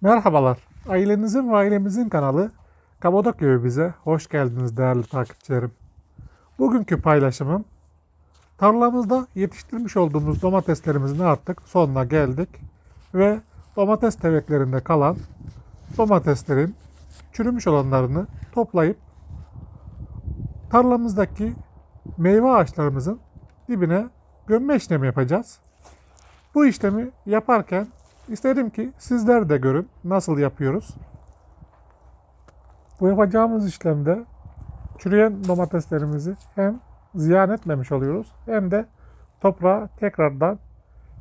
Merhabalar. Ailenizin ve ailemizin kanalı Kapadokya bize hoş geldiniz değerli takipçilerim. Bugünkü paylaşımım tarlamızda yetiştirmiş olduğumuz domateslerimizin artık sonuna geldik ve domates teveklerinde kalan domateslerin çürümüş olanlarını toplayıp tarlamızdaki meyve ağaçlarımızın dibine gömme işlemi yapacağız. Bu işlemi yaparken isterim ki sizler de görün nasıl yapıyoruz. Bu yapacağımız işlemde çürüyen domateslerimizi hem ziyan etmemiş oluyoruz hem de toprağa tekrardan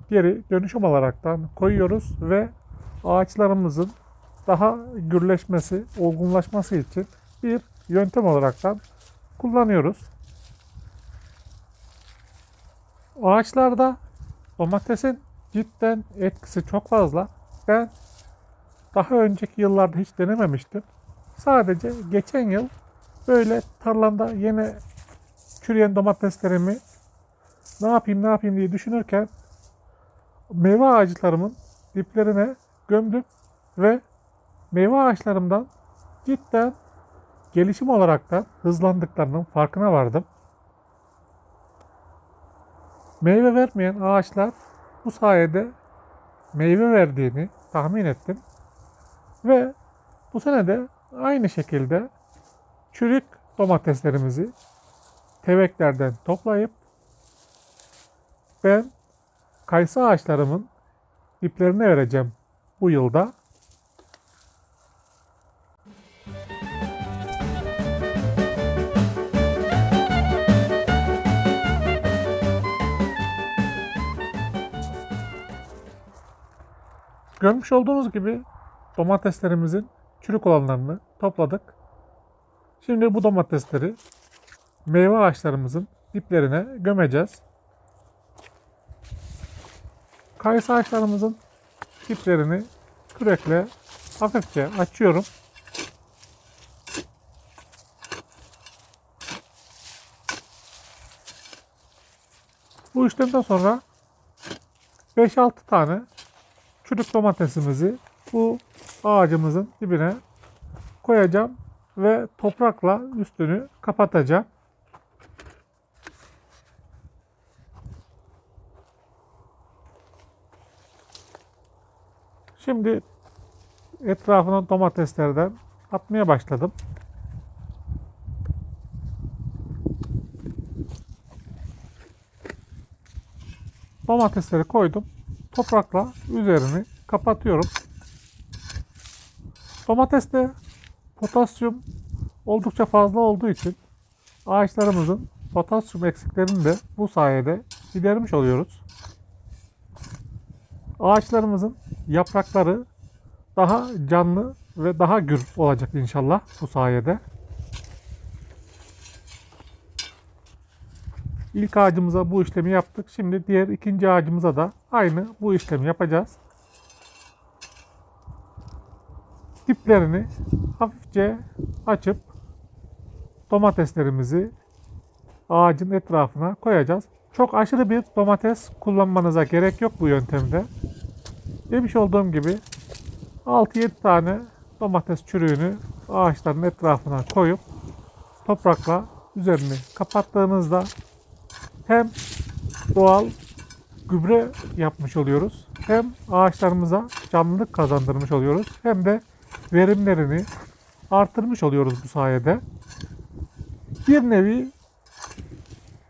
geri dönüşüm olaraktan koyuyoruz ve ağaçlarımızın daha gürleşmesi, olgunlaşması için bir yöntem olaraktan kullanıyoruz. Ağaçlarda domatesin cidden etkisi çok fazla. Ben daha önceki yıllarda hiç denememiştim. Sadece geçen yıl böyle tarlamda yine çürüyen domateslerimi ne yapayım ne yapayım diye düşünürken meyve ağaçlarımın diplerine gömdüm ve meyve ağaçlarımdan cidden gelişim olarak da hızlandıklarının farkına vardım. Meyve vermeyen ağaçlar bu sayede meyve verdiğini tahmin ettim. Ve bu sene de aynı şekilde çürük domateslerimizi teveklerden toplayıp ben kayısı ağaçlarımın diplerine vereceğim bu yılda. Görmüş olduğunuz gibi domateslerimizin çürük olanlarını topladık. Şimdi bu domatesleri meyve ağaçlarımızın diplerine gömeceğiz. Kayısı ağaçlarımızın diplerini kürekle hafifçe açıyorum. Bu işlemden sonra 5-6 tane çürük domatesimizi bu ağacımızın dibine koyacağım ve toprakla üstünü kapatacağım. Şimdi etrafına domateslerden atmaya başladım. Domatesleri koydum. Toprakla üzerini kapatıyorum. Domateste potasyum oldukça fazla olduğu için ağaçlarımızın potasyum eksiklerini de bu sayede gidermiş oluyoruz. Ağaçlarımızın yaprakları daha canlı ve daha gür olacak inşallah bu sayede. İlk ağacımıza bu işlemi yaptık. Şimdi diğer ikinci ağacımıza da aynı bu işlemi yapacağız. Diplerini hafifçe açıp domateslerimizi ağacın etrafına koyacağız. Çok aşırı bir domates kullanmanıza gerek yok bu yöntemde. Demiş olduğum gibi 6-7 tane domates çürüğünü ağaçların etrafına koyup toprakla üzerini kapattığınızda hem doğal gübre yapmış oluyoruz hem ağaçlarımıza canlılık kazandırmış oluyoruz hem de verimlerini artırmış oluyoruz bu sayede. Bir nevi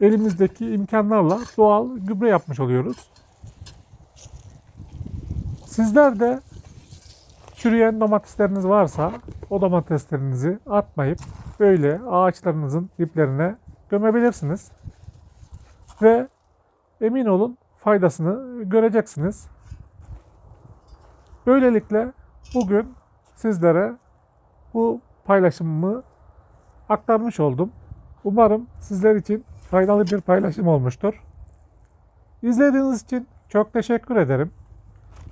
elimizdeki imkanlarla doğal gübre yapmış oluyoruz. Sizler de çürüyen domatesleriniz varsa o domateslerinizi atmayıp böyle ağaçlarınızın diplerine gömebilirsiniz. Ve emin olun faydasını göreceksiniz. Böylelikle bugün sizlere bu paylaşımımı aktarmış oldum. Umarım sizler için faydalı bir paylaşım olmuştur. İzlediğiniz için çok teşekkür ederim.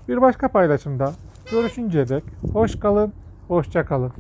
Bir başka paylaşımda görüşünceye dek hoş kalın, hoşça kalın.